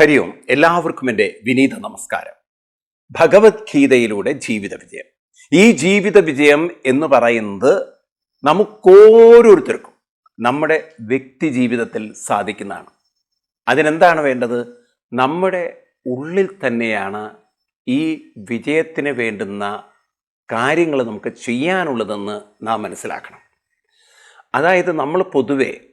ഹരി ഓം എല്ലാവർക്കും എന്റെ വിനീത നമസ്കാരം. ഭഗവത്ഗീതയിലൂടെ ജീവിത വിജയം. ഈ ജീവിത വിജയം എന്ന് പറയുന്നത് നമുക്കോരോരുത്തർക്കും നമ്മുടെ വ്യക്തി ജീവിതത്തിൽ സാധിക്കുന്നതാണ്. അതിനെന്താണ് വേണ്ടത്? നമ്മുടെ ഉള്ളിൽ തന്നെയാണ് ഈ വിജയത്തിന് വേണ്ടുന്ന കാര്യങ്ങൾ നമുക്ക് ചെയ്യാനുള്ളതെന്ന് നാം മനസ്സിലാക്കണം. അതായത് നമ്മൾ പൊതുവെ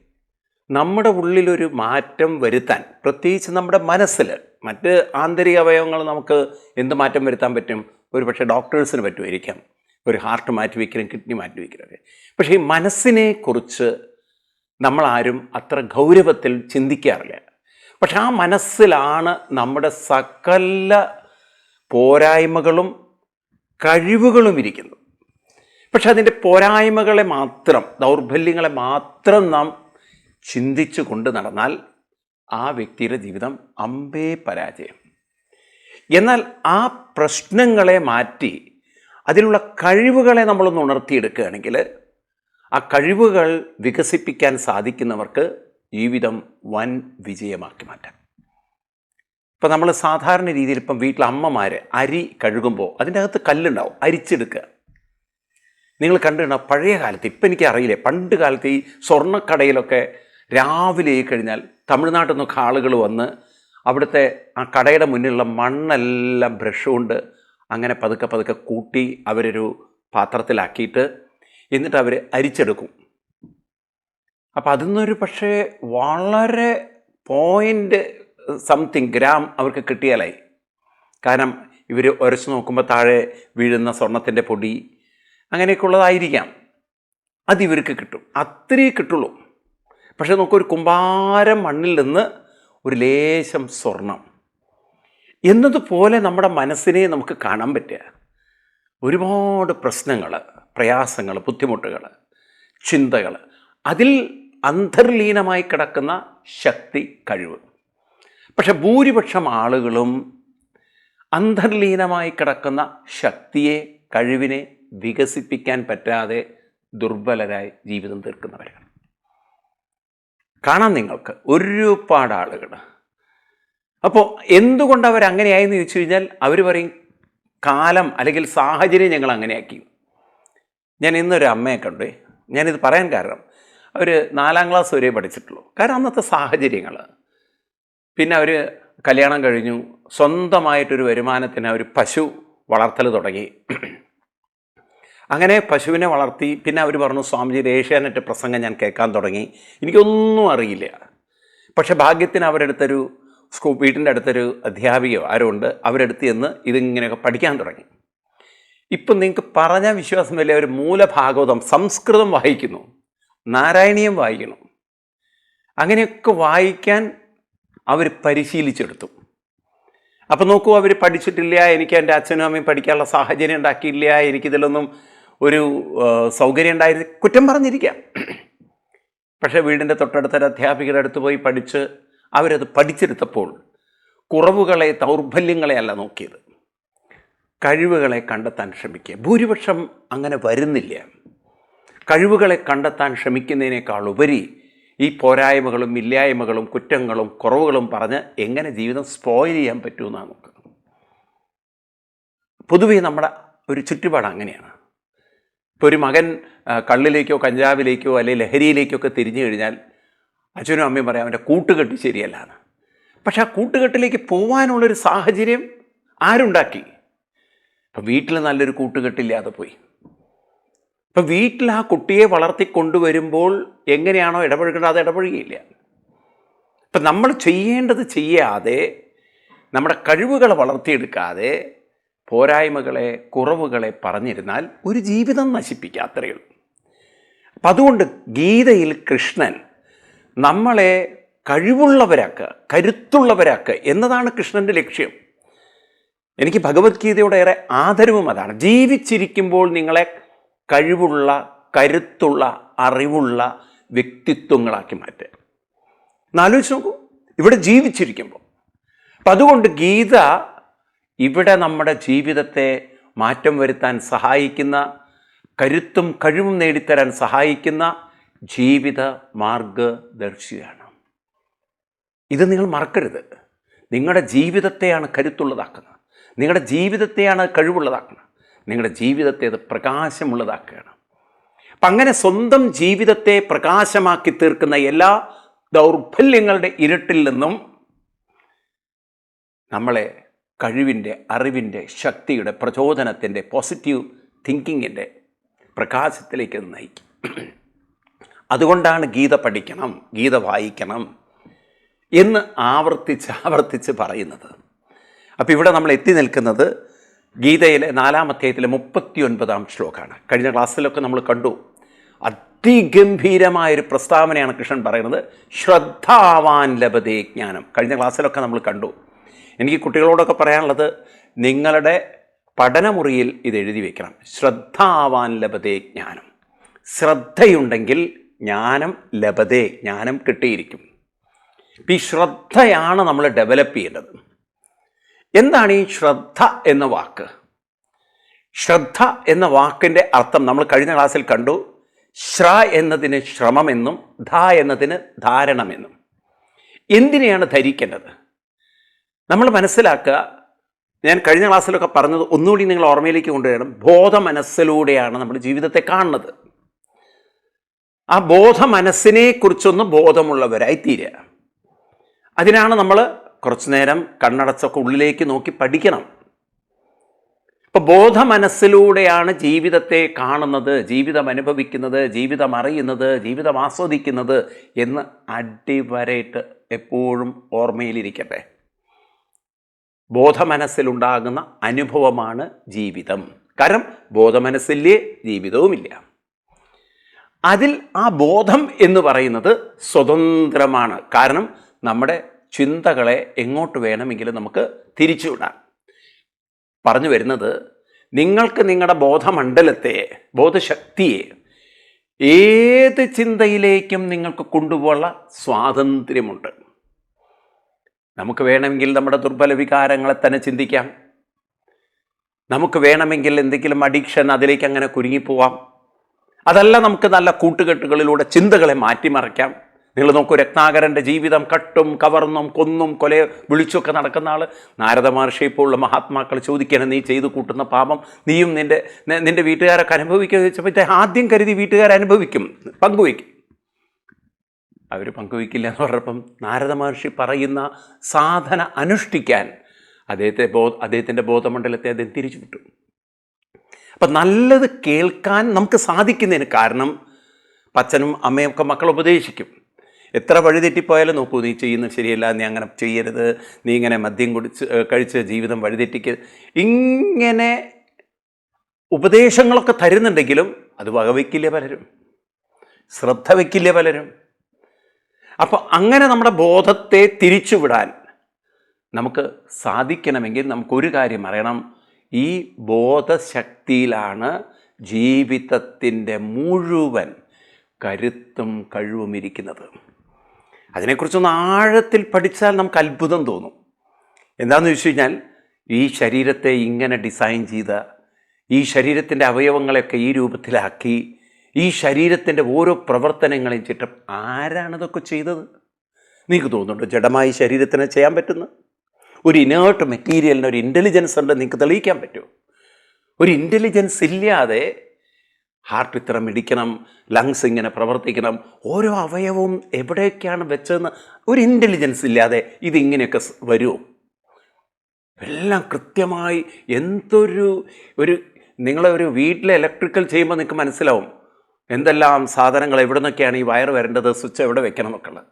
നമ്മുടെ ഉള്ളിലൊരു മാറ്റം വരുത്താൻ പ്രത്യേകിച്ച് നമ്മുടെ മനസ്സിൽ മറ്റ് ആന്തരിക അവയവങ്ങൾ നമുക്ക് എന്ത് മാറ്റം വരുത്താൻ പറ്റും? ഒരു പക്ഷേ ഡോക്ടേഴ്സിന് പറ്റുമായിരിക്കാം. ഒരു ഹാർട്ട് മാറ്റി വയ്ക്കലും കിഡ്നി മാറ്റി വയ്ക്കലും പക്ഷേ ഈ മനസ്സിനെ കുറിച്ച് നമ്മളാരും അത്ര ഗൗരവത്തിൽ ചിന്തിക്കാറില്ല. പക്ഷെ ആ മനസ്സിലാണ് നമ്മുടെ സകല പോരായ്മകളും കഴിവുകളും ഇരിക്കുന്നത്. പക്ഷെ അതിന്റെ പോരായ്മകളെ മാത്രം ദൗർബല്യങ്ങളെ മാത്രം നാം ചിന്തിച്ചു കൊണ്ട് നടന്നാൽ ആ വ്യക്തിയുടെ ജീവിതം അമ്പേ പരാജയം. എന്നാൽ ആ പ്രശ്നങ്ങളെ മാറ്റി അതിലുള്ള കഴിവുകളെ നമ്മളൊന്ന് ഉണർത്തിയെടുക്കുകയാണെങ്കിൽ ആ കഴിവുകൾ വികസിപ്പിക്കാൻ സാധിക്കുന്നവർക്ക് ജീവിതം വൻ വിജയമാക്കി മാറ്റാം. ഇപ്പം നമ്മൾ സാധാരണ രീതിയിൽ ഇപ്പം വീട്ടിലെ അമ്മമാർ അരി കഴുകുമ്പോൾ അതിന്റെ അകത്ത് കല്ലുണ്ടാവും അരിച്ചെടുക്കുക. നിങ്ങൾ കണ്ടിട്ടുണ്ടോ? പഴയ കാലത്ത് ഇപ്പം എനിക്ക് അറിയില്ലേ പണ്ട് കാലത്ത് ഈ സ്വർണക്കടയിലൊക്കെ രാവിലെ ആയി കഴിഞ്ഞാൽ തമിഴ്നാട്ടിൽ നിന്നൊക്കെ ആളുകൾ വന്ന് അവിടുത്തെ ആ കടയുടെ മുന്നിലുള്ള മണ്ണെല്ലാം ബ്രഷ് കൊണ്ട് അങ്ങനെ പതുക്കെ പതുക്കെ കൂട്ടി അവരൊരു പാത്രത്തിലാക്കിയിട്ട് എന്നിട്ട് അവർ അരിച്ചെടുക്കും. അപ്പം അതിന്നൊരു പക്ഷേ വളരെ പോയിന്റ് സംതിങ് ഗ്രാം അവർക്ക് കിട്ടിയാലായി. കാരണം ഇവർ ഉരച്ച് നോക്കുമ്പോൾ താഴെ വീഴുന്ന സ്വർണത്തിന്റെ പൊടി അങ്ങനെയൊക്കെ ഉള്ളതായിരിക്കാം. അത് ഇവർക്ക് കിട്ടും. അത്രയേ കിട്ടുള്ളൂ. പക്ഷേ നമുക്കൊരു കുമ്പാരം മണ്ണിൽ നിന്ന് ഒരു ലേശം സ്വർണം. എന്നതുപോലെ നമ്മുടെ മനസ്സിനെ നമുക്ക് കാണാൻ പറ്റുക. ഒരുപാട് പ്രശ്നങ്ങൾ പ്രയാസങ്ങൾ ബുദ്ധിമുട്ടുകൾ ചിന്തകൾ അതിൽ അന്തർലീനമായി കിടക്കുന്ന ശക്തി കഴിവ്. പക്ഷെ ഭൂരിപക്ഷം ആളുകളും അന്തർലീനമായി കിടക്കുന്ന ശക്തിയെ കഴിവിനെ വികസിപ്പിക്കാൻ പറ്റാതെ ദുർബലരായി ജീവിതം തീർക്കുന്നവരാണ്. കാണാം നിങ്ങൾക്ക്. ഒരുപാട് ആളുകൾ അപ്പോൾ എന്തുകൊണ്ട് അവർ അങ്ങനെയായെന്ന് ചോദിച്ചു കഴിഞ്ഞാൽ അവർ പറയും കാലം അല്ലെങ്കിൽ സാഹചര്യം ഞങ്ങൾ അങ്ങനെയാക്കി. ഞാൻ ഇന്നൊരു അമ്മയെ കണ്ടു ഞാനിത് പറയാൻ കാരണം അവർ നാലാം ക്ലാസ് വരെ പഠിച്ചിട്ടുള്ളൂ. കാരണം അന്നത്തെ സാഹചര്യങ്ങൾ പിന്നെ അവർ കല്യാണം കഴിഞ്ഞു. സ്വന്തമായിട്ടൊരു വരുമാനത്തിന് അവർ പശു വളർത്തൽ തുടങ്ങി. അങ്ങനെ പശുവിനെ വളർത്തി പിന്നെ അവർ പറഞ്ഞു സ്വാമിജിയുടെ ഏഷ്യാനെറ്റ് പ്രസംഗം ഞാൻ കേൾക്കാൻ തുടങ്ങി. എനിക്കൊന്നും അറിയില്ല. പക്ഷെ ഭാഗ്യത്തിന് അവരെടുത്തൊരു സ്കൂൾ വീട്ടിന്റെ അടുത്തൊരു അധ്യാപികയോ ആരോ ഉണ്ട് അവരെടുത്ത് ചെന്ന് ഇതിങ്ങനെയൊക്കെ പഠിക്കാൻ തുടങ്ങി. ഇപ്പം നിങ്ങൾക്ക് പറഞ്ഞാൽ വിശ്വാസമില്ല ഒരു മൂലഭാഗവതം സംസ്കൃതം വായിക്കുന്നു നാരായണീയം വായിക്കുന്നു. അങ്ങനെയൊക്കെ വായിക്കാൻ അവർ പരിശീലിച്ചെടുത്തു. അപ്പം നോക്കൂ അവർ പഠിച്ചിട്ടില്ല എനിക്ക് എന്റെ അച്ഛനും അമ്മയും പഠിക്കാനുള്ള സാഹചര്യം ഉണ്ടാക്കിയില്ല എനിക്കിതിലൊന്നും ഒരു സൗകര്യം ഉണ്ടായിരുന്നു കുറ്റം പറഞ്ഞിരിക്കാം. പക്ഷേ വീടിന്റെ തൊട്ടടുത്തൊരു അധ്യാപികയുടെ അടുത്ത് പോയി പഠിച്ച് അവരത് പഠിച്ചെടുത്തപ്പോൾ കുറവുകളെ ദൗർബല്യങ്ങളെ അല്ല നോക്കിയത്. കഴിവുകളെ കണ്ടെത്താൻ ശ്രമിക്കുക. ഭൂരിപക്ഷം അങ്ങനെ വരുന്നില്ല. കഴിവുകളെ കണ്ടെത്താൻ ശ്രമിക്കുന്നതിനേക്കാൾ ഉപരി ഈ പോരായ്മകളും ഇല്ലായ്മകളും കുറ്റങ്ങളും കുറവുകളും പറഞ്ഞ് എങ്ങനെ ജീവിതം സ്പോയിൽ ചെയ്യാൻ പറ്റുമെന്നാണ് നോക്കുന്നത് പൊതുവേ നമ്മുടെ ഒരു ചുറ്റുപാട് അങ്ങനെയാണ്. ഇപ്പോൾ ഒരു മകൻ കള്ളിലേക്കോ കഞ്ചാവിലേക്കോ അല്ലെങ്കിൽ ലഹരിയിലേക്കോ ഒക്കെ തിരിഞ്ഞു കഴിഞ്ഞാൽ അച്ഛനും അമ്മയും പറയാം അവന്റെ കൂട്ടുകെട്ട് ശരിയല്ല എന്ന്. പക്ഷെ ആ കൂട്ടുകെട്ടിലേക്ക് പോകാനുള്ളൊരു സാഹചര്യം ആരുണ്ടാക്കി? അപ്പം വീട്ടിൽ നല്ലൊരു കൂട്ടുകെട്ടില്ലാതെ പോയി. അപ്പം വീട്ടിൽ ആ കുട്ടിയെ വളർത്തിക്കൊണ്ടുവരുമ്പോൾ എങ്ങനെയാണോ ഇടപഴകേണ്ടത്? അത് ഇടപഴകിയില്ല. അപ്പം നമ്മൾ ചെയ്യേണ്ടത് ചെയ്യാതെ നമ്മുടെ കഴിവുകളെ വളർത്തിയെടുക്കാതെ പോരായ്മകളെ കുറവുകളെ പറഞ്ഞിരുന്നാൽ ഒരു ജീവിതം നശിപ്പിക്കുക അത്രയേ ഉള്ളൂ. അപ്പം അതുകൊണ്ട് ഗീതയിൽ കൃഷ്ണൻ നമ്മളെ കഴിവുള്ളവരാക്കുക കരുത്തുള്ളവരാക്കുക എന്നതാണ് കൃഷ്ണന്റെ ലക്ഷ്യം. എനിക്ക് ഭഗവത്ഗീതയുടെ ഏറെ ആദരവും അതാണ്. ജീവിച്ചിരിക്കുമ്പോൾ നിങ്ങളെ കഴിവുള്ള കരുത്തുള്ള അറിവുള്ള വ്യക്തിത്വങ്ങളാക്കി മാറ്റുക എന്നാലോചിച്ച് നോക്കൂ. ഇവിടെ ജീവിച്ചിരിക്കുമ്പോൾ. അപ്പം അതുകൊണ്ട് ഗീത ഇവിടെ നമ്മുടെ ജീവിതത്തെ മാറ്റം വരുത്താൻ സഹായിക്കുന്ന കരുത്തും കഴിവും നേടിത്തരാൻ സഹായിക്കുന്ന ജീവിത മാർഗദർശിയാണ് ഇത് നിങ്ങൾ മറക്കരുത്. നിങ്ങളുടെ ജീവിതത്തെയാണ് കരുത്തുള്ളതാക്കുന്നത്. നിങ്ങളുടെ ജീവിതത്തെയാണ് കഴിവുള്ളതാക്കുന്നത്. നിങ്ങളുടെ ജീവിതത്തെ അത് പ്രകാശമുള്ളതാക്കുകയാണ്. അപ്പം അങ്ങനെ സ്വന്തം ജീവിതത്തെ പ്രകാശമാക്കി തീർക്കുന്ന എല്ലാ ദൗർബല്യങ്ങളുടെ ഇരുട്ടിൽ നിന്നും നമ്മളെ കഴിവിന്റെ അറിവിന്റെ ശക്തിയുടെ പ്രചോദനത്തിന്റെ പോസിറ്റീവ് തിങ്കിങ്ങിന്റെ പ്രകാശത്തിലേക്ക് നയിക്കും. അതുകൊണ്ടാണ് ഗീത പഠിക്കണം ഗീത വായിക്കണം എന്ന് ആവർത്തിച്ച് ആവർത്തിച്ച് പറയുന്നത്. അപ്പോൾ ഇവിടെ നമ്മൾ എത്തി നിൽക്കുന്നത് ഗീതയിലെ നാലാം അധ്യായത്തിലെ മുപ്പത്തി ഒൻപതാം ശ്ലോകമാണ്. കഴിഞ്ഞ ക്ലാസ്സിലൊക്കെ നമ്മൾ കണ്ടു. അതിഗംഭീരമായൊരു പ്രസ്താവനയാണ് കൃഷ്ണൻ പറയുന്നത്. ശ്രദ്ധാവാൻ ലഭതേ ജ്ഞാനം. കഴിഞ്ഞ ക്ലാസ്സിലൊക്കെ നമ്മൾ കണ്ടു. എനിക്ക് കുട്ടികളോടൊക്കെ പറയാനുള്ളത് നിങ്ങളുടെ പഠനമുറിയിൽ ഇത് എഴുതി വെക്കണം. ശ്രദ്ധാവാൻ ലഭതേ ജ്ഞാനം. ശ്രദ്ധയുണ്ടെങ്കിൽ ജ്ഞാനം ലഭതേ ജ്ഞാനം കിട്ടിയിരിക്കും. ഈ ശ്രദ്ധയാണ് നമ്മൾ ഡെവലപ്പ് ചെയ്യേണ്ടത്. എന്താണ് ഈ ശ്രദ്ധ എന്ന വാക്ക്? ശ്രദ്ധ എന്ന വാക്കിന്റെ അർത്ഥം നമ്മൾ കഴിഞ്ഞ ക്ലാസ്സിൽ കണ്ടു. ശ്ര എന്നതിന് ശ്രമമെന്നും ധ എന്നതിന് ധാരണമെന്നും. എന്തിനെയാണ് ധരിക്കേണ്ടത്? നമ്മൾ മനസ്സിലാക്കുക ഞാൻ കഴിഞ്ഞ ക്ലാസ്സിലൊക്കെ പറഞ്ഞത് ഒന്നുകൂടി നിങ്ങൾ ഓർമ്മയിലേക്ക് കൊണ്ടുവരണം. ബോധ മനസ്സിലൂടെയാണ് നമ്മൾ ജീവിതത്തെ കാണുന്നത്. ആ ബോധ മനസ്സിനെ കുറിച്ചൊന്ന് ബോധമുള്ളവരായി തീരുക. അതിനാണ് നമ്മൾ കുറച്ചു നേരം കണ്ണടച്ചൊക്കെ ഉള്ളിലേക്ക് നോക്കി പഠിക്കണം. ഇപ്പൊ ബോധ മനസ്സിലൂടെയാണ് ജീവിതത്തെ കാണുന്നത് ജീവിതം അനുഭവിക്കുന്നത് ജീവിതം അറിയുന്നത് ജീവിതം ആസ്വദിക്കുന്നത് എന്ന് അടിവരയിട്ട് എപ്പോഴും ഓർമ്മയിലിരിക്കട്ടെ. ബോധമനസ്സിലുണ്ടാകുന്ന അനുഭവമാണ് ജീവിതം. കാരണം ബോധമനസ്സില്ലേ? ജീവിതവുമില്ല. അതിൽ ആ ബോധം എന്ന് പറയുന്നത് സ്വതന്ത്രമാണ്. കാരണം നമ്മുടെ ചിന്തകളെ എങ്ങോട്ട് വേണമെങ്കിലും നമുക്ക് തിരിച്ചുവിടാം. പറഞ്ഞു വരുന്നത് നിങ്ങൾക്ക് നിങ്ങളുടെ ബോധമണ്ഡലത്തെ ബോധശക്തിയെ ഏത് ചിന്തയിലേക്കും നിങ്ങൾക്ക് കൊണ്ടുപോകാനുള്ള സ്വാതന്ത്ര്യമുണ്ട്. നമുക്ക് വേണമെങ്കിൽ നമ്മുടെ ദുർബല വികാരങ്ങളെ തന്നെ ചിന്തിക്കാം. നമുക്ക് വേണമെങ്കിൽ എന്തെങ്കിലും അഡിക്ഷൻ അതിലേക്ക് അങ്ങനെ കുരുങ്ങിപ്പോവാം. അതല്ല നമുക്ക് നല്ല കൂട്ടുകെട്ടുകളിലൂടെ ചിന്തകളെ മാറ്റിമറിക്കാം. നിങ്ങൾ നോക്കൂ രത്നാകരന്റെ ജീവിതം കട്ടും കവർന്നും കൊന്നും കൊല വിളിച്ചൊക്കെ നടക്കുന്ന ആൾ നാരദ മഹർഷിയെ പോലുള്ള മഹാത്മാക്കൾ ചോദിക്കണം നീ ചെയ്തു കൂട്ടുന്ന പാപം നീയും നിന്റെ നിന്റെ വീട്ടുകാരൊക്കെ അനുഭവിക്കുക ചോദിച്ചപ്പോൾ ആദ്യം കരുതി വീട്ടുകാർ അനുഭവിക്കും പങ്കുവയ്ക്കും. അവർ പങ്കുവയ്ക്കില്ല എന്ന് പറഞ്ഞപ്പം നാരദ മഹർഷി പറയുന്ന സാധന അനുഷ്ഠിക്കാൻ അദ്ദേഹത്തെ ബോ അദ്ദേഹത്തിന്റെ ബോധമണ്ഡലത്തെ അദ്ദേഹം തിരിച്ചു വിട്ടു. അപ്പം നല്ലത് കേൾക്കാൻ നമുക്ക് സാധിക്കുന്നതിന് കാരണം അച്ഛനും അമ്മയും ഒക്കെ മക്കൾ ഉപദേശിക്കും. എത്ര വഴി തെറ്റിപ്പോയാലും നോക്കൂ നീ ചെയ്യുന്നത് ശരിയല്ല നീ അങ്ങനെ ചെയ്യരുത് നീ ഇങ്ങനെ മദ്യം കുടിച്ച് കഴിച്ച് ജീവിതം വഴിതെറ്റിക്കരുത് ഇങ്ങനെ ഉപദേശങ്ങളൊക്കെ തരുന്നുണ്ടെങ്കിലും അത് വകവയ്ക്കില്ല പലരും? ശ്രദ്ധ വയ്ക്കില്ല പലരും? അപ്പോൾ അങ്ങനെ നമ്മുടെ ബോധത്തെ തിരിച്ചുവിടാൻ നമുക്ക് സാധിക്കണമെങ്കിൽ നമുക്കൊരു കാര്യം അറിയണം. ഈ ബോധശക്തിയിലാണ് ജീവിതത്തിന്റെ മുഴുവൻ കരുത്തും കഴിവും ഇരിക്കുന്നത്. അതിനെക്കുറിച്ചൊന്ന് ആഴത്തിൽ പഠിച്ചാൽ നമുക്ക് അത്ഭുതം തോന്നും. എന്താണെന്ന് വെച്ച് കഴിഞ്ഞാൽ ഈ ശരീരത്തെ ഇങ്ങനെ ഡിസൈൻ ചെയ്ത ഈ ശരീരത്തിന്റെ അവയവങ്ങളെയൊക്കെ ഈ രൂപത്തിലാക്കി ഈ ശരീരത്തിന്റെ ഓരോ പ്രവർത്തനങ്ങളെയും ചുറ്റും ആരാണിതൊക്കെ ചെയ്തത്? നിങ്ങൾക്ക് തോന്നുന്നുണ്ടോ ജഡമായി ശരീരത്തിന് ചെയ്യാൻ പറ്റുന്ന? ഒരു ഇനേർട്ട് മെറ്റീരിയലിന് ഒരു ഇന്റലിജൻസ് ഉണ്ട് നിങ്ങൾക്ക് തെളിയിക്കാൻ പറ്റുമോ? ഒരു ഇന്റലിജൻസ് ഇല്ലാതെ ഹാർട്ട് ഇത്ര മിടിക്കണം ലങ്സ് ഇങ്ങനെ പ്രവർത്തിക്കണം ഓരോ അവയവവും എവിടെയൊക്കെയാണ് വെച്ചതെന്ന് ഒരു ഇന്റലിജൻസ് ഇല്ലാതെ ഇതിങ്ങനെയൊക്കെ വരുമോ? എല്ലാം കൃത്യമായി എന്തൊരു ഒരു നിങ്ങളെ ഒരു വീട്ടിലെ ഇലക്ട്രിക്കൽ ചെയ്യുമ്പോൾ നിങ്ങൾക്ക് മനസ്സിലാവും. എന്തെല്ലാം സാധനങ്ങൾ എവിടെ നിന്നൊക്കെയാണ് ഈ വയർ വരേണ്ടത് സ്വിച്ച് എവിടെ വെക്കണം എന്നൊക്കെയുള്ളത്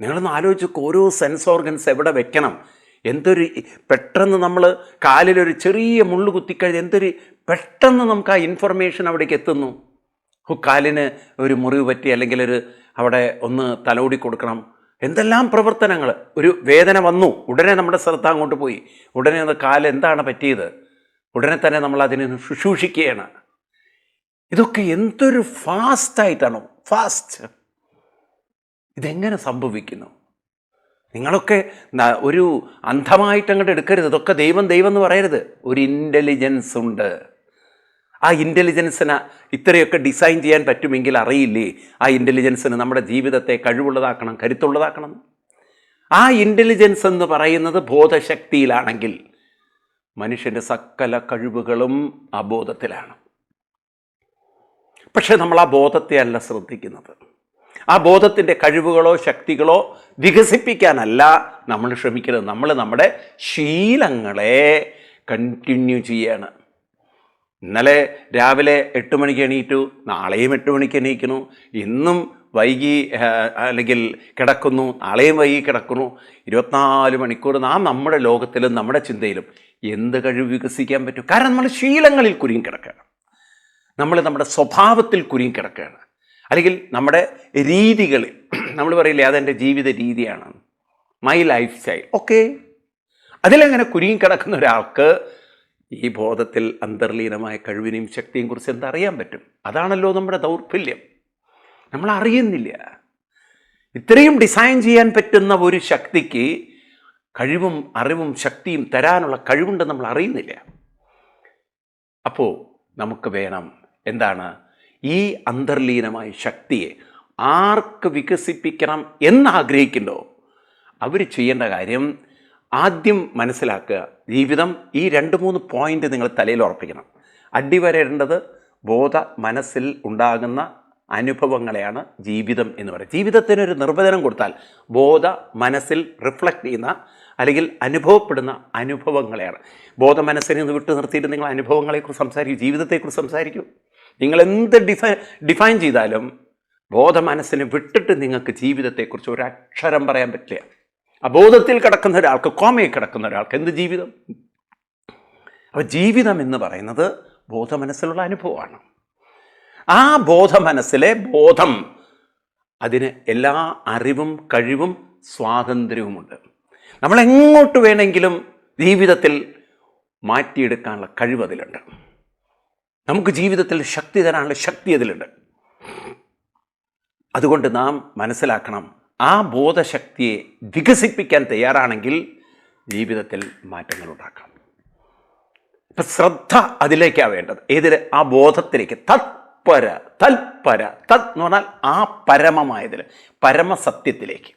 നിങ്ങളൊന്ന് ആലോചിച്ച് ഓരോ സെൻസ് ഓർഗൻസ് എവിടെ വെക്കണം? എന്തൊരു പെട്ടെന്ന് നമ്മൾ കാലിലൊരു ചെറിയ മുള്ളു കുത്തിക്കഴിഞ്ഞ് എന്തൊരു പെട്ടെന്ന് നമുക്ക് ആ ഇൻഫർമേഷൻ അവിടേക്ക് എത്തുന്നു? കാലിന് ഒരു മുറിവ് പറ്റി അല്ലെങ്കിൽ ഒരു അവിടെ ഒന്ന് തലോടി കൊടുക്കണം. എന്തെല്ലാം പ്രവർത്തനങ്ങൾ? ഒരു വേദന വന്നു ഉടനെ നമ്മുടെ ശ്രദ്ധ അങ്ങോട്ട് പോയി. ഉടനെ അത് കാലെന്താണ് പറ്റിയത്? ഉടനെ തന്നെ നമ്മൾ അതിനെ ശുശ്രൂഷിക്കുകയാണ്. ഇതൊക്കെ എന്തൊരു ഫാസ്റ്റായിട്ടാണോ? ഫാസ്റ്റ്. ഇതെങ്ങനെ സംഭവിക്കുന്നു? നിങ്ങളൊക്കെ ഒരു അന്ധമായിട്ട് അങ്ങോട്ട് എടുക്കരുത്. ഇതൊക്കെ ദൈവം ദൈവം എന്ന് പറയരുത്. ഒരു ഇന്റലിജൻസ് ഉണ്ട്. ആ ഇന്റലിജൻസിന് ഇത്രയൊക്കെ ഡിസൈൻ ചെയ്യാൻ പറ്റുമെങ്കിൽ അറിയില്ലേ? ആ ഇന്റലിജൻസിന് നമ്മുടെ ജീവിതത്തെ കഴിവുള്ളതാക്കണം കരുത്തുള്ളതാക്കണം. ആ ഇന്റലിജൻസ് എന്ന് പറയുന്നത് ബോധശക്തിയിലാണെങ്കിൽ മനുഷ്യന്റെ സകല കഴിവുകളും ആ ബോധത്തിലാണ് പക്ഷെ നമ്മൾ ആ ബോധത്തെ അല്ല ശ്രദ്ധിക്കുന്നത്. ആ ബോധത്തിന്റെ കഴിവുകളോ ശക്തികളോ വികസിപ്പിക്കാനല്ല നമ്മൾ ശ്രമിക്കുന്നത്. നമ്മൾ നമ്മുടെ ശീലങ്ങളെ കണ്ടിന്യൂ ചെയ്യാണ്. ഇന്നലെ രാവിലെ എട്ട് മണിക്ക് എണീറ്റു നാളെയും എട്ട് മണിക്ക് എണീക്കുന്നു. ഇന്നും വൈകി അല്ലെങ്കിൽ കിടക്കുന്നു നാളെയും വൈകി കിടക്കുന്നു. ഇരുപത്തിനാല് മണിക്കൂർ നാം നമ്മുടെ ലോകത്തിലും നമ്മുടെ ചിന്തയിലും എന്ത് കഴിവ് വികസിക്കാൻ പറ്റും? കാരണം നമ്മൾ ശീലങ്ങളിൽ കുരുങ്ങി കിടക്കുകയാണ്. നമ്മൾ നമ്മുടെ സ്വഭാവത്തിൽ കുരുങ്ങി കിടക്കുകയാണ്. അല്ലെങ്കിൽ നമ്മുടെ രീതികളിൽ നമ്മൾ പറയില്ലേ അതെന്റെ ജീവിത രീതിയാണ്. മൈ ലൈഫ് സ്റ്റൈൽ ഓക്കെ അതിലങ്ങനെ കുരുങ്ങി കിടക്കുന്ന ഒരാൾക്ക് ഈ ബോധത്തിൽ അന്തർലീനമായ കഴിവിനെയും ശക്തിയും കുറിച്ച് എന്തറിയാൻ പറ്റും? അതാണല്ലോ നമ്മുടെ ദൗർബല്യം. നമ്മൾ അറിയുന്നില്ല. ഇത്രയും ഡിസൈൻ ചെയ്യാൻ പറ്റുന്ന ഒരു ശക്തിക്ക് കഴിവും അറിവും ശക്തിയും തരാനുള്ള കഴിവുണ്ടെന്ന് നമ്മൾ അറിയുന്നില്ല. അപ്പോൾ നമുക്ക് വേണം എന്താണ്? ഈ അന്തർലീനമായ ശക്തിയെ ആർക്ക് വികസിപ്പിക്കണം എന്നാഗ്രഹിക്കുന്നുണ്ടോ അവർ ചെയ്യേണ്ട കാര്യം ആദ്യം മനസ്സിലാക്കുക ജീവിതം ഈ രണ്ട് മൂന്ന് പോയിന്റ് നിങ്ങൾ തലയിൽ ഉറപ്പിക്കണം. അടിവരേണ്ടത് ബോധ മനസ്സിൽ ഉണ്ടാകുന്ന അനുഭവങ്ങളെയാണ് ജീവിതം എന്ന് പറയുന്നത്. ജീവിതത്തിനൊരു നിർവചനം കൊടുത്താൽ ബോധ മനസ്സിൽ റിഫ്ലക്റ്റ് ചെയ്യുന്ന അല്ലെങ്കിൽ അനുഭവപ്പെടുന്ന അനുഭവങ്ങളെയാണ്. ബോധ മനസ്സിനെ ഒന്ന് വിട്ടു നിർത്തിയിട്ട് നിങ്ങൾ അനുഭവങ്ങളെക്കുറിച്ച് സംസാരിക്കും ജീവിതത്തെക്കുറിച്ച് സംസാരിക്കും. നിങ്ങൾ എന്ത് ഡിഫൈ ഡിഫൈൻ ചെയ്താലും ബോധ മനസ്സിനെ വിട്ടിട്ട് നിങ്ങൾക്ക് ജീവിതത്തെക്കുറിച്ച് ഒരു അക്ഷരം പറയാൻ പറ്റില്ല. അബോധത്തിൽ കിടക്കുന്ന ഒരാൾക്ക് കോമയിൽ കിടക്കുന്ന ഒരാൾക്ക് എന്ത് ജീവിതം? അപ്പോൾ ജീവിതം എന്ന് പറയുന്നത് ബോധ മനസ്സിലുള്ള അനുഭവമാണ്. ആ ബോധ മനസ്സിലെ ബോധം അതിന് എല്ലാ അറിവും കഴിവും സ്വാതന്ത്ര്യവുമുണ്ട്. നമ്മളെങ്ങോട്ട് വേണമെങ്കിലും ജീവിതത്തിൽ മാറ്റിയെടുക്കാനുള്ള കഴിവ് അതിലുണ്ട്. നമുക്ക് ജീവിതത്തിൽ ശക്തി തരാനുള്ള ശക്തി അതിലുണ്ട്. അതുകൊണ്ട് നാം മനസ്സിലാക്കണം ആ ബോധശക്തിയെ വികസിപ്പിക്കാൻ തയ്യാറാണെങ്കിൽ ജീവിതത്തിൽ മാറ്റങ്ങൾ ഉണ്ടാക്കാം. ഇപ്പം ശ്രദ്ധ അതിലേക്കാണ് വേണ്ടത്. ഏതിൽ ആ ബോധത്തിലേക്ക്. തത്പര തൽപര തത് എന്ന് പറഞ്ഞാൽ ആ പരമമായതിൽ പരമസത്യത്തിലേക്ക്.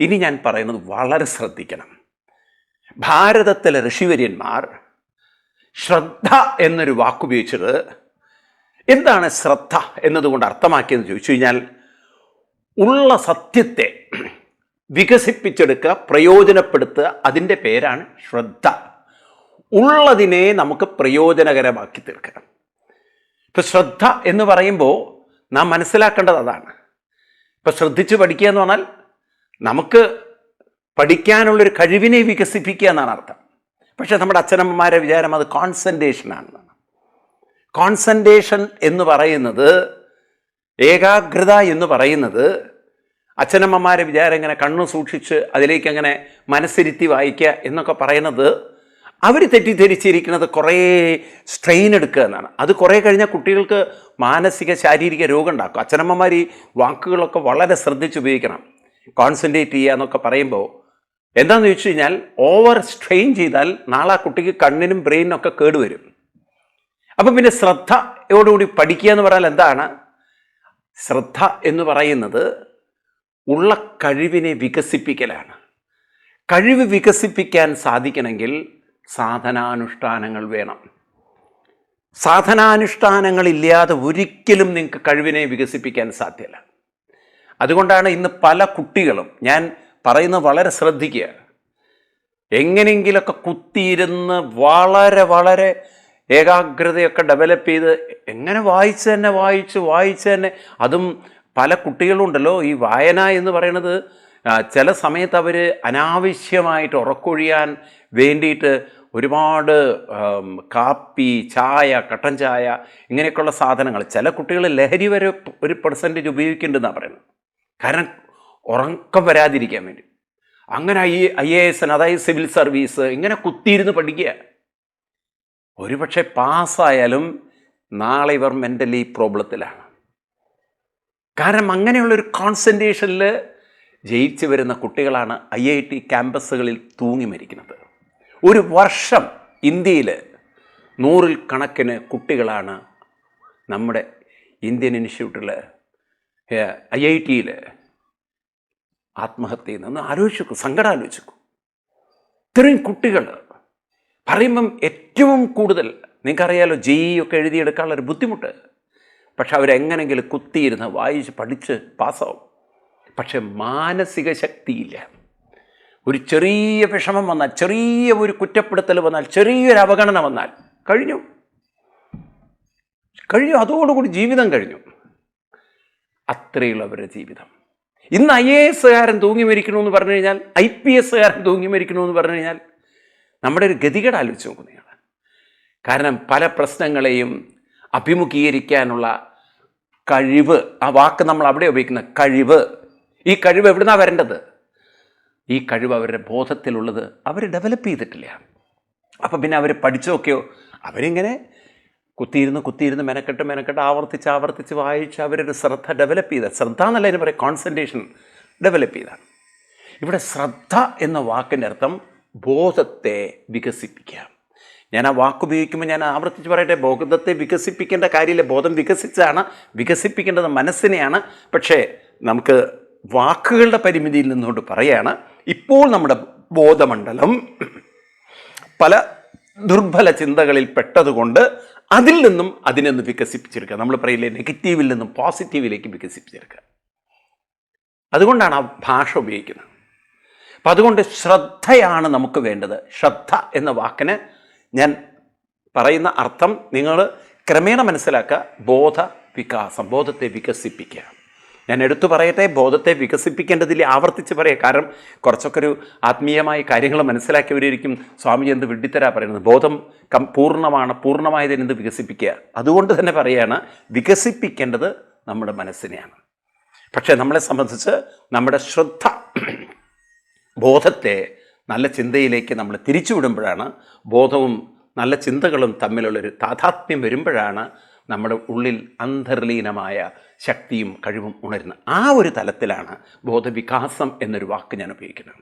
ഇനി ഞാൻ പറയുന്നത് വളരെ ശ്രദ്ധിക്കണം. ഭാരതത്തിലെ ഋഷിവര്യന്മാർ ശ്രദ്ധ എന്നൊരു വാക്കുപയോഗിച്ചത് എന്താണ് ശ്രദ്ധ എന്നതുകൊണ്ട് അർത്ഥമാക്കിയെന്ന് ചോദിച്ചു കഴിഞ്ഞാൽ ഉള്ള സത്യത്തെ വികസിപ്പിച്ചെടുക്കുക പ്രയോജനപ്പെടുത്തുക അതിന്റെ പേരാണ് ശ്രദ്ധ. ഉള്ളതിനെ നമുക്ക് പ്രയോജനകരമാക്കി തീർക്കണം. ഇപ്പം ശ്രദ്ധ എന്ന് പറയുമ്പോൾ നാം മനസ്സിലാക്കേണ്ടത് അതാണ്. ഇപ്പം ശ്രദ്ധിച്ച് പഠിക്കുക എന്ന് പറഞ്ഞാൽ നമുക്ക് പഠിക്കാനുള്ളൊരു കഴിവിനെ വികസിപ്പിക്കുക എന്നാണ് അർത്ഥം. പക്ഷേ നമ്മുടെ അച്ഛനമ്മമാരെ വിചാരം അത് കോൺസെൻട്രേഷനാണെന്നാണ് കോൺസെൻട്രേഷൻ എന്ന് പറയുന്നത് ഏകാഗ്രത എന്ന് പറയുന്നത് അച്ഛനമ്മമാരെ വിചാരം ഇങ്ങനെ കണ്ണു സൂക്ഷിച്ച് അതിലേക്ക് അങ്ങനെ മനസ്സിരുത്തി വായിക്കുക എന്നൊക്കെ പറയുന്നത് അവർ തെറ്റിദ്ധരിച്ചിരിക്കുന്നത് കുറേ സ്ട്രെയിൻ എടുക്കുക എന്നാണ്. അത് കുറേ കഴിഞ്ഞാൽ കുട്ടികൾക്ക് മാനസിക ശാരീരിക രോഗം ഉണ്ടാക്കും. അച്ഛനമ്മമാർ ഈ വാക്കുകളൊക്കെ വളരെ ശ്രദ്ധിച്ച് ഉപയോഗിക്കണം. കോൺസെൻട്രേറ്റ് ചെയ്യുക എന്നൊക്കെ പറയുമ്പോൾ എന്താണെന്ന് ചോദിച്ചു കഴിഞ്ഞാൽ ഓവർ സ്ട്രെയിൻ ചെയ്താൽ നാളെ ആ കുട്ടിക്ക് കണ്ണിനും ബ്രെയിനും ഒക്കെ കേടുവരും അപ്പം പിന്നെ ശ്രദ്ധയോടുകൂടി പഠിക്കുക എന്ന് പറഞ്ഞാൽ എന്താണ്? ശ്രദ്ധ എന്ന് പറയുന്നത് ഉള്ള കഴിവിനെ വികസിപ്പിക്കലാണ്. കഴിവ് വികസിപ്പിക്കാൻ സാധിക്കണമെങ്കിൽ സാധനാനുഷ്ഠാനങ്ങൾ വേണം. സാധനാനുഷ്ഠാനങ്ങളില്ലാതെ ഒരിക്കലും നിങ്ങൾക്ക് കഴിവിനെ വികസിപ്പിക്കാൻ സാധ്യമല്ല അതുകൊണ്ടാണ് ഇന്ന് പല കുട്ടികളും ഞാൻ പറയുന്നത് വളരെ ശ്രദ്ധിക്കുക. എങ്ങനെയെങ്കിലൊക്കെ കുത്തിയിരുന്ന് വളരെ വളരെ ഏകാഗ്രതയൊക്കെ ഡെവലപ്പ് ചെയ്ത് എങ്ങനെ വായിച്ച് തന്നെ വായിച്ച് വായിച്ച് തന്നെ അതും പല കുട്ടികളുണ്ടല്ലോ. ഈ വായന എന്ന് പറയുന്നത് ചില സമയത്ത് അവർ അനാവശ്യമായിട്ട് ഉറക്കൊഴിയാൻ വേണ്ടിയിട്ട് ഒരുപാട് കാപ്പി ചായ കട്ടൻ ചായ ഇങ്ങനെയൊക്കെയുള്ള സാധനങ്ങൾ ചില കുട്ടികൾ ലഹരി വരെ ഒരു പെർസെന്റേജ് ഉപയോഗിക്കേണ്ടതെന്നാണ് പറയുന്നത്. കാരണം ഉറക്കം വരാതിരിക്കാൻ വേണ്ടി. അങ്ങനെ ഐ ഐ എ എസ് അതായത് സിവിൽ സർവീസ് ഇങ്ങനെ കുത്തിയിരുന്ന് പഠിക്കുക. ഒരുപക്ഷെ പാസ്സായാലും നാളെ ഇവർ മെന്റലി പ്രോബ്ലത്തിലാണ്. കാരണം അങ്ങനെയുള്ളൊരു കോൺസെൻട്രേഷനിൽ ജയിച്ചു വരുന്ന കുട്ടികളാണ് ഐ ഐ ടി ക്യാമ്പസുകളിൽ തൂങ്ങി മരിക്കുന്നത്. ഒരു വർഷം ഇന്ത്യയിൽ നൂറിൽ കണക്കിന് കുട്ടികളാണ് നമ്മുടെ ഇന്ത്യൻ ഇൻസ്റ്റിറ്റ്യൂട്ടിൽ ഐ ഐ ടിയിൽ ആത്മഹത്യ നിന്ന് ആലോചിച്ചു സങ്കടം ആലോചിച്ചു ഇത്രയും കുട്ടികൾ പറയുമ്പം ഏറ്റവും കൂടുതൽ നിങ്ങൾക്കറിയാലോ ജെഇ ഒക്കെ എഴുതിയെടുക്കാനുള്ള ഒരു ബുദ്ധിമുട്ട്. പക്ഷെ അവരെങ്ങനെങ്കിലും കുത്തിയിരുന്ന് വായിച്ച് പഠിച്ച് പാസ്സാവും. പക്ഷെ മാനസിക ശക്തിയില്ല. ഒരു ചെറിയ വിഷമം വന്നാൽ ചെറിയ ഒരു കുറ്റപ്പെടുത്തൽ വന്നാൽ ചെറിയൊരു അവഗണന വന്നാൽ കഴിഞ്ഞു. കഴിഞ്ഞു അതോടുകൂടി ജീവിതം കഴിഞ്ഞു. അത്രയുള്ളവരുടെ ജീവിതം. ഇന്ന് ഐ എ എസ്സുകാരൻ തൂങ്ങി മരിക്കണമെന്ന് പറഞ്ഞു കഴിഞ്ഞാൽ ഐ പി എസ്സുകാരൻ തൂങ്ങി മരിക്കണമെന്ന് പറഞ്ഞു കഴിഞ്ഞാൽ നമ്മുടെ ഒരു ഗതികേട് ആലോചിച്ച് നോക്കും കാരണം പല പ്രശ്നങ്ങളെയും അഭിമുഖീകരിക്കാനുള്ള കഴിവ് ആ വാക്ക് നമ്മൾ അവിടെ ഉപയോഗിക്കുന്ന കഴിവ് ഈ കഴിവ് എവിടുന്നാണ് വരേണ്ടത്? ഈ കഴിവ് അവരുടെ ബോധത്തിലുള്ളത് അവർ ഡെവലപ്പ് ചെയ്തിട്ടില്ല. അപ്പം പിന്നെ അവർ പഠിച്ചൊക്കെയോ അവരിങ്ങനെ കുത്തിയിരുന്ന് കുത്തിയിരുന്ന് മെനക്കെട്ട് മെനക്കെട്ട് ആവർത്തിച്ച് ആവർത്തിച്ച് വായിച്ച് അവരൊരു ശ്രദ്ധ ഡെവലപ്പ് ചെയ്ത ശ്രദ്ധ എന്നല്ല അതിന് പറയാം കോൺസെൻട്രേഷൻ ഡെവലപ്പ് ചെയ്താണ്. ഇവിടെ ശ്രദ്ധ എന്ന വാക്കിന്റെ അർത്ഥം ബോധത്തെ വികസിപ്പിക്കാം ഞാൻ ആ വാക്ക് ഉപയോഗിക്കുമ്പോൾ ഞാൻ ആവർത്തിച്ച് പറയട്ടെ ബോധത്തെ വികസിപ്പിക്കേണ്ട കാര്യമില്ല. ബോധം വികസിച്ചാണ് വികസിപ്പിക്കേണ്ടത് മനസ്സിനെയാണ്. പക്ഷേ നമുക്ക് വാക്കുകളുടെ പരിമിതിയിൽ നിന്നുകൊണ്ട് പറയാണ് ഇപ്പോൾ നമ്മുടെ ബോധമണ്ഡലം പല ദുർബല ചിന്തകളിൽ പെട്ടതുകൊണ്ട് അതിൽ നിന്നും അതിനെ ഒന്ന് വികസിപ്പിച്ചെടുക്കുക. നമ്മൾ പറയില്ലേ നെഗറ്റീവിൽ നിന്നും പോസിറ്റീവിലേക്ക് വികസിപ്പിച്ചെടുക്കുക. അതുകൊണ്ടാണ് ആ ഭാഷ ഉപയോഗിക്കുന്നത്. അപ്പം അതുകൊണ്ട് ശ്രദ്ധയാണ് നമുക്ക് വേണ്ടത്. ശ്രദ്ധ എന്ന വാക്കിന് ഞാൻ പറയുന്ന അർത്ഥം നിങ്ങൾ ക്രമേണ മനസ്സിലാക്കുക. ബോധ വികാസം ബോധത്തെ വികസിപ്പിക്കുക. ഞാൻ എടുത്തു പറയട്ടെ ബോധത്തെ വികസിപ്പിക്കേണ്ടതില്ല ആവർത്തിച്ച് പറയാം. കാരണം കുറച്ചൊക്കെ ഒരു ആത്മീയമായ കാര്യങ്ങൾ മനസ്സിലാക്കിയവരായിരിക്കും സ്വാമിജി എന്ത് വിഡിത്തരാ പറയുന്നത്. ബോധം കം പൂർണമാണ് പൂർണമായതിനെന്ത് വികസിപ്പിക്കുക? അതുകൊണ്ട് തന്നെ പറയുകയാണ് വികസിപ്പിക്കേണ്ടത് നമ്മുടെ മനസ്സിനെയാണ്. പക്ഷേ നമ്മളെ സംബന്ധിച്ച് നമ്മുടെ ശ്രദ്ധ ബോധത്തെ നല്ല ചിന്തയിലേക്ക് നമ്മൾ തിരിച്ചുവിടുമ്പോഴാണ് ബോധവും നല്ല ചിന്തകളും തമ്മിലുള്ളൊരു താതാത്മ്യം വരുമ്പോഴാണ് നമ്മുടെ ഉള്ളിൽ അന്തർലീനമായ ശക്തിയും കഴിവും ഉണരുന്ന ആ ഒരു തലത്തിലാണ് ബോധവികാസം എന്നൊരു വാക്ക് ഞാൻ ഉപയോഗിക്കുന്നത്.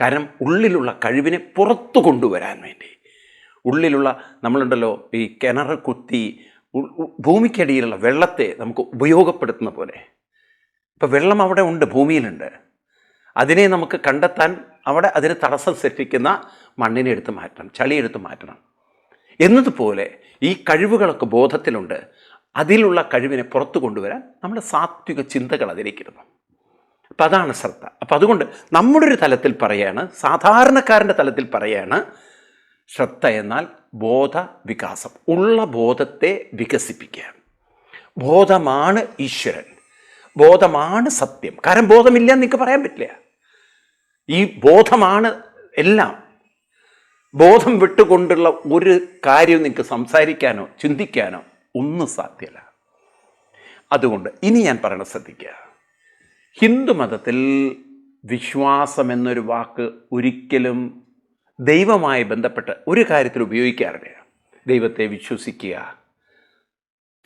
കാരണം ഉള്ളിലുള്ള കഴിവിനെ പുറത്തു കൊണ്ടുവരാൻ വേണ്ടി. ഉള്ളിലുള്ള നമ്മളുണ്ടല്ലോ ഈ കിണർ കുത്തി ഭൂമിക്കടിയിലുള്ള വെള്ളത്തെ നമുക്ക് ഉപയോഗപ്പെടുത്തുന്ന പോലെ. ഇപ്പോൾ വെള്ളം അവിടെ ഉണ്ട് ഭൂമിയിലുണ്ട്. അതിനെ നമുക്ക് കണ്ടെത്താൻ അവിടെ അതിന് തടസ്സം സൃഷ്ടിക്കുന്ന മണ്ണിനെ എടുത്ത് മാറ്റണം ചളി എടുത്ത് മാറ്റണം. എന്നതുപോലെ ഈ കഴിവുകളൊക്കെ ബോധത്തിലുണ്ട്. അതിലുള്ള കഴിവിനെ പുറത്തു കൊണ്ടുവരാൻ നമ്മുടെ സാത്വിക ചിന്തകൾ അതിലേക്കിരുന്നു അപ്പം അതാണ് ശ്രദ്ധ. അപ്പം അതുകൊണ്ട് നമ്മുടെ ഒരു തലത്തിൽ പറയാണ് സാധാരണക്കാരന്റെ തലത്തിൽ പറയാണ് ശ്രദ്ധ എന്നാൽ ബോധ വികാസം ഉള്ള ബോധത്തെ വികസിപ്പിക്കുക ബോധമാണ് ഈശ്വരൻ. ബോധമാണ് സത്യം. കാരണം ബോധമില്ല എന്ന് നിങ്ങൾക്ക് പറയാൻ പറ്റില്ല. ഈ ബോധമാണ് എല്ലാം. ബോധം വിട്ടുകൊണ്ടുള്ള ഒരു കാര്യം നിങ്ങൾക്ക് സംസാരിക്കാനോ ചിന്തിക്കാനോ ഒന്നും സാധ്യമല്ല അതുകൊണ്ട് ഇനി ഞാൻ പറയണത് ശ്രദ്ധിക്കുക. ഹിന്ദു മതത്തിൽ വിശ്വാസം എന്നൊരു വാക്ക് ഒരിക്കലും ദൈവമായി ബന്ധപ്പെട്ട് ഒരു കാര്യത്തിൽ ഉപയോഗിക്കാറില്ല. ദൈവത്തെ വിശ്വസിക്കുക.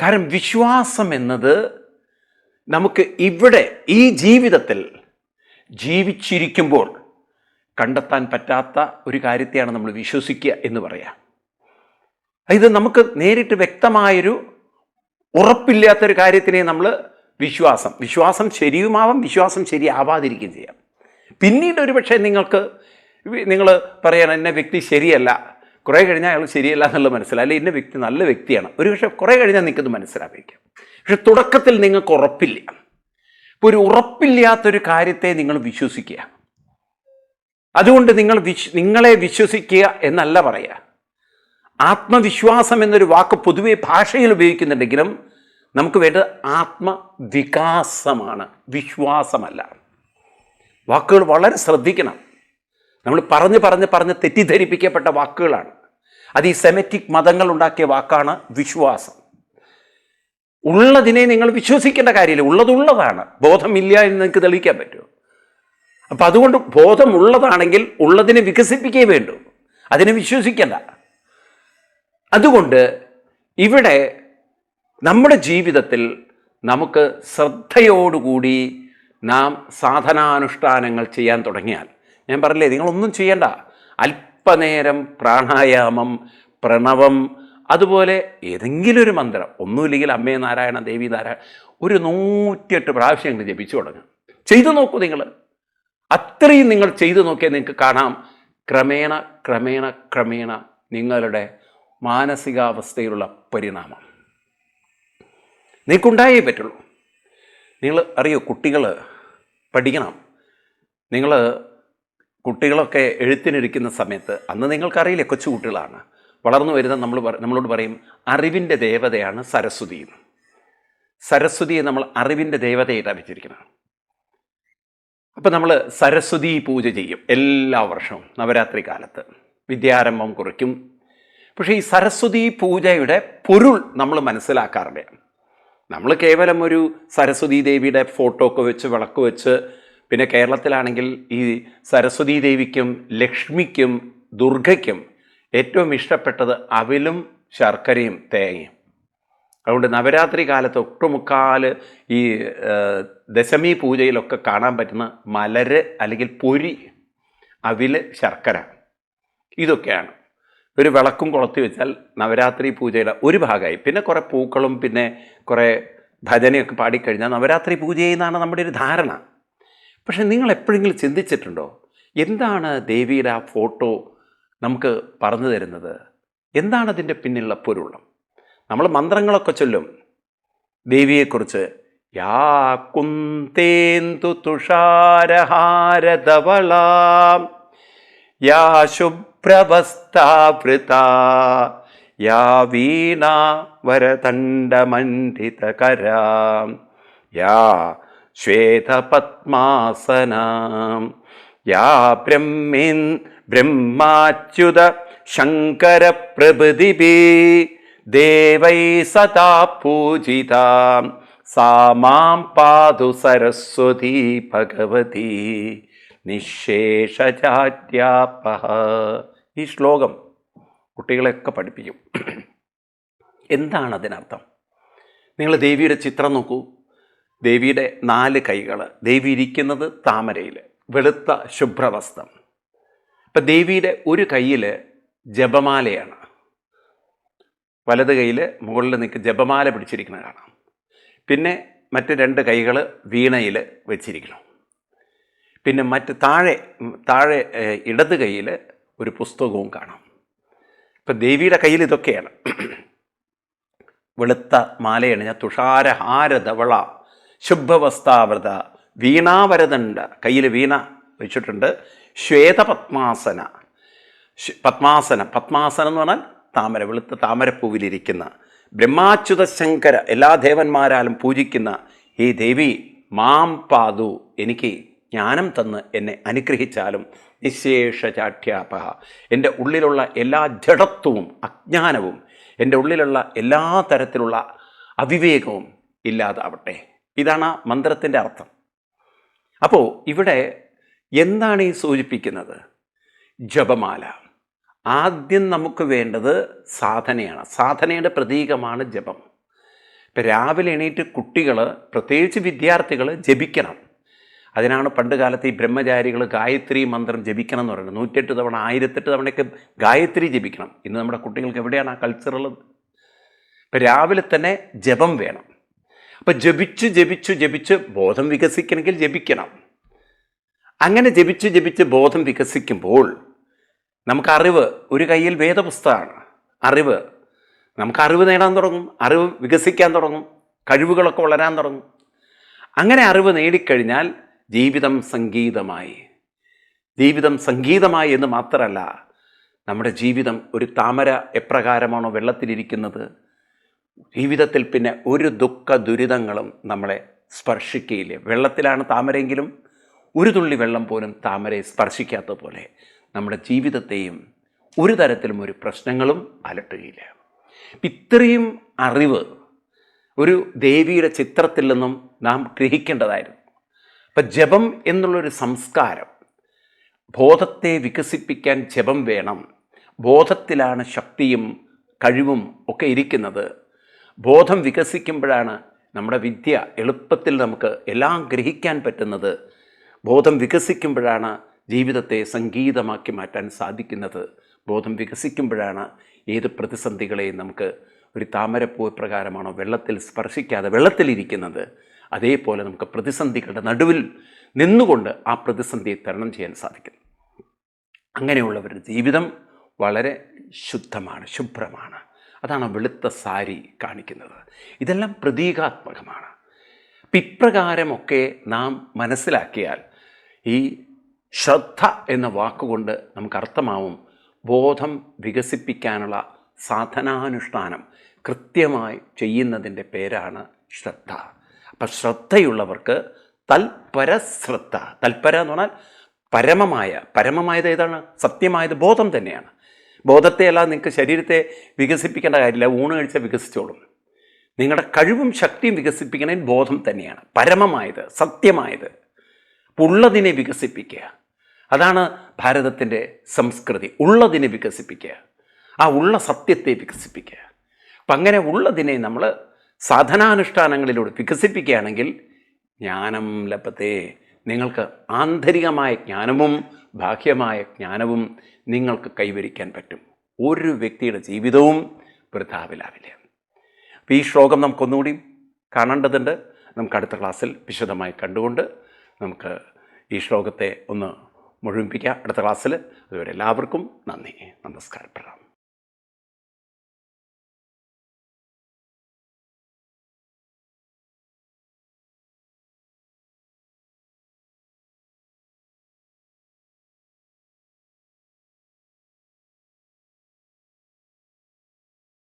കാരണം വിശ്വാസം എന്നത് നമുക്ക് ഇവിടെ ഈ ജീവിതത്തിൽ ജീവിച്ചിരിക്കുമ്പോൾ കണ്ടെത്താൻ പറ്റാത്ത ഒരു കാര്യത്തെയാണ് നമ്മൾ വിശ്വസിക്കുക എന്ന് പറയാം. ഇത് നമുക്ക് നേരിട്ട് വ്യക്തമായൊരു ഉറപ്പില്ലാത്തൊരു കാര്യത്തിനെ നമ്മൾ വിശ്വാസം വിശ്വാസം ശരിയുമാവാം വിശ്വാസം ശരിയാവാതിരിക്കുകയും ചെയ്യാം. പിന്നീട് ഒരു പക്ഷേ നിങ്ങൾക്ക് നിങ്ങൾ പറയണം എന്നെ വ്യക്തി ശരിയല്ല. കുറേ കഴിഞ്ഞാൽ അയാൾ ശരിയല്ല എന്നുള്ളത് മനസ്സിലായി. അല്ലെങ്കിൽ ഇന്ന വ്യക്തി നല്ല വ്യക്തിയാണ്. ഒരു പക്ഷേ കുറേ കഴിഞ്ഞാൽ നിങ്ങൾക്കത് മനസ്സിലാക്കിക്കാം പക്ഷെ തുടക്കത്തിൽ നിങ്ങൾക്ക് ഉറപ്പില്ല. ഇപ്പോൾ ഒരു ഉറപ്പില്ലാത്തൊരു കാര്യത്തെ നിങ്ങൾ വിശ്വസിക്കുക. അതുകൊണ്ട് നിങ്ങൾ വിശ് നിങ്ങളെ വിശ്വസിക്കുക എന്നല്ല പറയുക. ആത്മവിശ്വാസം എന്നൊരു വാക്ക് പൊതുവെ ഭാഷയിൽ ഉപയോഗിക്കുന്നുണ്ടെങ്കിലും നമുക്ക് വേണ്ടത് ആത്മവികാസമാണ്. വിശ്വാസമല്ല. വാക്കുകൾ വളരെ ശ്രദ്ധിക്കണം. നമ്മൾ പറഞ്ഞ് പറഞ്ഞ് പറഞ്ഞ് തെറ്റിദ്ധരിപ്പിക്കപ്പെട്ട വാക്കുകളാണ്. അത് ഈ സെമറ്റിക് മതങ്ങൾ ഉണ്ടാക്കിയ വാക്കാണ് വിശ്വാസം. ഉള്ളതിനെ നിങ്ങൾ വിശ്വസിക്കേണ്ട കാര്യമില്ല. ഉള്ളതുള്ളതാണ്. ബോധമില്ല എന്ന് നിങ്ങൾക്ക് തെളിയിക്കാൻ പറ്റുമോ? അപ്പം അതുകൊണ്ട് ബോധമുള്ളതാണെങ്കിൽ ഉള്ളതിനെ വികസിപ്പിക്കേ വേണ്ടൂ. അതിനെ വിശ്വസിക്കണ്ട. അതുകൊണ്ട് ഇവിടെ നമ്മുടെ ജീവിതത്തിൽ നമുക്ക് ശ്രദ്ധയോടുകൂടി നാം സാധനാനുഷ്ഠാനങ്ങൾ ചെയ്യാൻ തുടങ്ങിയാൽ ഞാൻ പറഞ്ഞില്ലേ നിങ്ങളൊന്നും ചെയ്യണ്ട. അല്പനേരം പ്രാണായാമം പ്രണവം അതുപോലെ ഏതെങ്കിലും ഒരു മന്ത്രം. ഒന്നുമില്ലെങ്കിൽ അമ്മേ നാരായണ ദേവി നാരായണ ഒരു നൂറ്റിയെട്ട് പ്രാവശ്യം നിങ്ങൾ ജപിച്ചു തുടങ്ങും. ചെയ്തു നോക്കൂ നിങ്ങൾ. അത്രയും നിങ്ങൾ ചെയ്തു നോക്കിയാൽ നിങ്ങൾക്ക് കാണാം. ക്രമേണ ക്രമേണ ക്രമേണ നിങ്ങളുടെ മാനസികാവസ്ഥയിലുള്ള പരിണാമം. നിങ്ങൾക്കുണ്ടായേ പറ്റുള്ളൂ. നിങ്ങൾ അറിയോ കുട്ടികൾ പഠിക്കണം. നിങ്ങൾ കുട്ടികളൊക്കെ എഴുത്തിനിരിക്കുന്ന സമയത്ത് അന്ന് നിങ്ങൾക്കറിയില്ല കൊച്ചു കുട്ടികളാണ് വളർന്നു വരുന്ന നമ്മൾ നമ്മളോട് പറയും അറിവിന്റെ ദേവതയാണ് സരസ്വതി. സരസ്വതിയെ നമ്മൾ അറിവിന്റെ ദേവതയായിട്ടാണ് വെച്ചിരിക്കുന്നത് അപ്പം നമ്മൾ സരസ്വതി പൂജ ചെയ്യും എല്ലാ വർഷവും നവരാത്രി കാലത്ത്. വിദ്യാരംഭം കുറിക്കും. പക്ഷേ ഈ സരസ്വതി പൂജയുടെ പൊരുൾ നമ്മൾ മനസ്സിലാക്കാറില്ല. നമ്മൾ കേവലം ഒരു സരസ്വതി ദേവിയുടെ ഫോട്ടോ ഒക്കെ വെച്ച് വിളക്ക് വെച്ച് പിന്നെ കേരളത്തിലാണെങ്കിൽ ഈ സരസ്വതി ദേവിക്കും ലക്ഷ്മിക്കും ദുർഗയ്ക്കും ഏറ്റവും ഇഷ്ടപ്പെട്ടത് അവിലും ശർക്കരയും തേങ്ങയും. അതുകൊണ്ട് നവരാത്രി കാലത്ത് ഒട്ടുമുക്കാൽ ഈ ദശമി പൂജയിലൊക്കെ കാണാൻ പറ്റുന്ന മലര് അല്ലെങ്കിൽ പൊരി അവിൽ ശർക്കര ഇതൊക്കെയാണ്. ഒരു വിളക്കും കൊളുത്തി വെച്ചാൽ നവരാത്രി പൂജയുടെ ഒരു ഭാഗമായി. പിന്നെ കുറേ പൂക്കളും പിന്നെ കുറേ ഭജനയൊക്കെ പാടിക്കഴിഞ്ഞാൽ നവരാത്രി പൂജ ചെയ്യുന്നതാണ് നമ്മുടെ ഒരു ധാരണ. പക്ഷേ നിങ്ങൾ എപ്പോഴെങ്കിലും ചിന്തിച്ചിട്ടുണ്ടോ? എന്താണ് ദേവിയുടെ ആ ഫോട്ടോ നമുക്ക് പറഞ്ഞു തരുന്നത്? എന്താണ് അതിന്റെ പിന്നിലുള്ള പൊരുളം നമ്മൾ മന്ത്രങ്ങളൊക്കെ ചൊല്ലും. ദേവിയെക്കുറിച്ച് യാ കുന്തേന്തു തുഷാരഹാരതവളാം യാ ശുഭ്രവസ്ഥാവൃത യാ വീണാ വരതണ്ഡമണ്ഡിതകരാം യാ ശ്വേതപത്മാസനാം യാ ബ്രഹ്മീൻ ബ്രഹ്മാച്യുത ശങ്കരപ്രഭൃതിഭി ദേവൈ സദാ പൂജിതാം. സാ മാം പാതു സരസ്വതി ഭഗവതി. നിശേഷജാത്യാപഹ. ഈ ശ്ലോകം കുട്ടികളെയൊക്കെ പഠിപ്പിക്കും. എന്താണ് അതിനർത്ഥം നിങ്ങൾ ദേവിയുടെ ചിത്രം നോക്കൂ. ദേവിയുടെ നാല് കൈകൾ ദേവി ഇരിക്കുന്നത് താമരയിൽ വെളുത്ത ശുഭ്രവസ്ത്രം. ഇപ്പം ദേവിയുടെ ഒരു കയ്യിൽ ജപമാലയാണ്. വലത് കയ്യിൽ മുകളിൽ നിൽക്ക് ജപമാല പിടിച്ചിരിക്കുന്നത് കാണാം. പിന്നെ മറ്റ് രണ്ട് കൈകൾ വീണയിൽ വെച്ചിരിക്കണം പിന്നെ മറ്റ് താഴെ താഴെ ഇടത് കൈയിൽ ഒരു പുസ്തകവും കാണാം. ഇപ്പം ദേവിയുടെ കയ്യിൽ ഇതൊക്കെയാണ്. വെളുത്ത മാലയാണ്. ഞാൻ തുഷാരഹാരധവള ശുഭവസ്താവൃത വീണാവരതണ്ട കയ്യിൽ വീണ വെച്ചിട്ടുണ്ട്. ശ്വേതപത്മാസന. പത്മാസനം പത്മാസന. പത്മാസനം എന്ന് പറഞ്ഞാൽ താമര വെളുത്ത താമരപ്പൂവിലിരിക്കുന്ന ബ്രഹ്മാച്യുത ശങ്കര എല്ലാ ദേവന്മാരാലും പൂജിക്കുന്ന ഈ ദേവി മാം പാതു എനിക്ക് ജ്ഞാനം തന്ന് എന്നെ അനുഗ്രഹിച്ചാലും നിശേഷ ചാഠ്യാപ എന്റെ ഉള്ളിലുള്ള എല്ലാ ജഡത്വവും അജ്ഞാനവും എന്റെ ഉള്ളിലുള്ള എല്ലാ തരത്തിലുള്ള അവിവേകവും ഇല്ലാതാവട്ടെ. ഇതാണ് ആ മന്ത്രത്തിന്റെ അർത്ഥം. അപ്പോൾ ഇവിടെ എന്താണ് ഈ സൂചിപ്പിക്കുന്നത്? ജപമാല. ആദ്യം നമുക്ക് വേണ്ടത് സാധനയാണ്. സാധനയുടെ പ്രതീകമാണ് ജപം. ഇപ്പം രാവിലെ എണീറ്റ് കുട്ടികൾ പ്രത്യേകിച്ച് വിദ്യാർത്ഥികൾ ജപിക്കണം. അതിനാണ് പണ്ട് കാലത്ത് ഈ ബ്രഹ്മചാരികൾ ഗായത്രി മന്ത്രം ജപിക്കണം എന്ന് പറയുന്നത്. നൂറ്റെട്ട് തവണ ആയിരത്തെട്ട് തവണയൊക്കെ ഗായത്രി ജപിക്കണം. ഇന്ന് നമ്മുടെ കുട്ടികൾക്ക് എവിടെയാണ് ആ കൾച്ചറുള്ളത് ഇപ്പം രാവിലെ തന്നെ ജപം വേണം. അപ്പം ജപിച്ച് ജപിച്ച് ജപിച്ച് ബോധം വികസിക്കണമെങ്കിൽ ജപിക്കണം. അങ്ങനെ ജപിച്ച് ജപിച്ച് ബോധം വികസിക്കുമ്പോൾ നമുക്ക് അറിവ് ഒരു കയ്യിൽ വേദപുസ്തകമാണ്. അറിവ്. നമുക്ക് അറിവ് നേടാൻ തുടങ്ങും. അറിവ് വികസിക്കാൻ തുടങ്ങും. കഴിവുകളൊക്കെ വളരാൻ തുടങ്ങും. അങ്ങനെ അറിവ് നേടിക്കഴിഞ്ഞാൽ ജീവിതം സംഗീതമായി. ജീവിതം സംഗീതമായി എന്ന് മാത്രമല്ല നമ്മുടെ ജീവിതം ഒരു താമര എപ്രകാരമാണോ വെള്ളത്തിലിരിക്കുന്നത്? ജീവിതത്തിൽ പിന്നെ ഒരു ദുഃഖ ദുരിതങ്ങളും നമ്മളെ സ്പർശിക്കുകയില്ല. വെള്ളത്തിലാണ് താമരയെങ്കിലും ഒരു തുള്ളി വെള്ളം പോലും താമരയെ സ്പർശിക്കാത്ത പോലെ നമ്മുടെ ജീവിതത്തെയും ഒരു തരത്തിലും ഒരു പ്രശ്നങ്ങളും അലട്ടുകയില്ല. ഇത്രയും അറിവ് ഒരു ദേവിയുടെ ചിത്രത്തിൽ നിന്നും നാം ഗ്രഹിക്കേണ്ടതായിരുന്നു. അപ്പം ജപം എന്നുള്ളൊരു സംസ്കാരം ബോധത്തെ വികസിപ്പിക്കാൻ ജപം വേണം ബോധത്തിലാണ് ശക്തിയും കഴിവും ഒക്കെ ഇരിക്കുന്നത്. ബോധം വികസിക്കുമ്പോഴാണ് നമ്മുടെ വിദ്യ എളുപ്പത്തിൽ നമുക്ക് എല്ലാം ഗ്രഹിക്കാൻ പറ്റുന്നത്. ബോധം വികസിക്കുമ്പോഴാണ് ജീവിതത്തെ സംഗീതമാക്കി മാറ്റാൻ സാധിക്കുന്നത് ബോധം വികസിക്കുമ്പോഴാണ്. ഏത് പ്രതിസന്ധികളെയും നമുക്ക് ഒരു താമരപ്പൂ പ്രകാരമാണോ വെള്ളത്തിൽ സ്പർശിക്കാതെ വെള്ളത്തിലിരിക്കുന്നത് അതേപോലെ നമുക്ക് പ്രതിസന്ധികളുടെ നടുവിൽ നിന്നുകൊണ്ട് ആ പ്രതിസന്ധിയെ തരണം ചെയ്യാൻ സാധിക്കും. അങ്ങനെയുള്ളവരുടെ ജീവിതം വളരെ ശുദ്ധമാണ് ശുഭ്രമാണ്. അതാണ് വെളുത്ത സാരി കാണിക്കുന്നത്. ഇതെല്ലാം പ്രതീകാത്മകമാണ്. ഇപ്രകാരമൊക്കെ നാം മനസ്സിലാക്കിയാൽ ഈ ശ്രദ്ധ എന്ന വാക്കുകൊണ്ട് നമുക്ക് അർത്ഥമാവും ബോധം വികസിപ്പിക്കാനുള്ള സാധനാനുഷ്ഠാനം കൃത്യമായി ചെയ്യുന്നതിന്റെ പേരാണ് ശ്രദ്ധ. അപ്പം ശ്രദ്ധയുള്ളവർക്ക് തൽപരശ്രദ്ധ. തൽപര എന്ന് പറഞ്ഞാൽ പരമമായ പരമമായത് ഏതാണ്? സത്യമായത് ബോധം തന്നെയാണ്. ബോധത്തെ അല്ല നിങ്ങൾക്ക് ശരീരത്തെ വികസിപ്പിക്കേണ്ട കാര്യമില്ല ഊണ് കഴിച്ച വികസിച്ചോളും. നിങ്ങളുടെ കഴിവും ശക്തിയും വികസിപ്പിക്കണേൽ ബോധം തന്നെയാണ് പരമമായത് സത്യമായത്. ഉള്ളതിനെ വികസിപ്പിക്കുക. അതാണ് ഭാരതത്തിന്റെ സംസ്കൃതി ഉള്ളതിനെ വികസിപ്പിക്കുക. ആ ഉള്ള സത്യത്തെ വികസിപ്പിക്കുക. അപ്പം അങ്ങനെ ഉള്ളതിനെ നമ്മൾ സാധനാനുഷ്ഠാനങ്ങളിലൂടെ വികസിപ്പിക്കുകയാണെങ്കിൽ ജ്ഞാനം ലഭത്തെ നിങ്ങൾക്ക് ആന്തരികമായ ജ്ഞാനവും ബാഹ്യമായ ജ്ഞാനവും നിങ്ങൾക്ക് കൈവരിക്കാൻ പറ്റും. ഒരു വ്യക്തിയുടെ ജീവിതവും വൃഥാവിലാവില്ല. അപ്പോൾ ഈ ശ്ലോകം നമുക്കൊന്നുകൂടി കാണേണ്ടതുണ്ട്. നമുക്ക് അടുത്ത ക്ലാസ്സിൽ വിശദമായി കണ്ടുകൊണ്ട് നമുക്ക് ഈ ശ്ലോകത്തെ ഒന്ന് മുഴുമിപ്പിക്കാം അടുത്ത ക്ലാസ്സിൽ അതുവരെ എല്ലാവർക്കും നന്ദി. നമസ്കാരം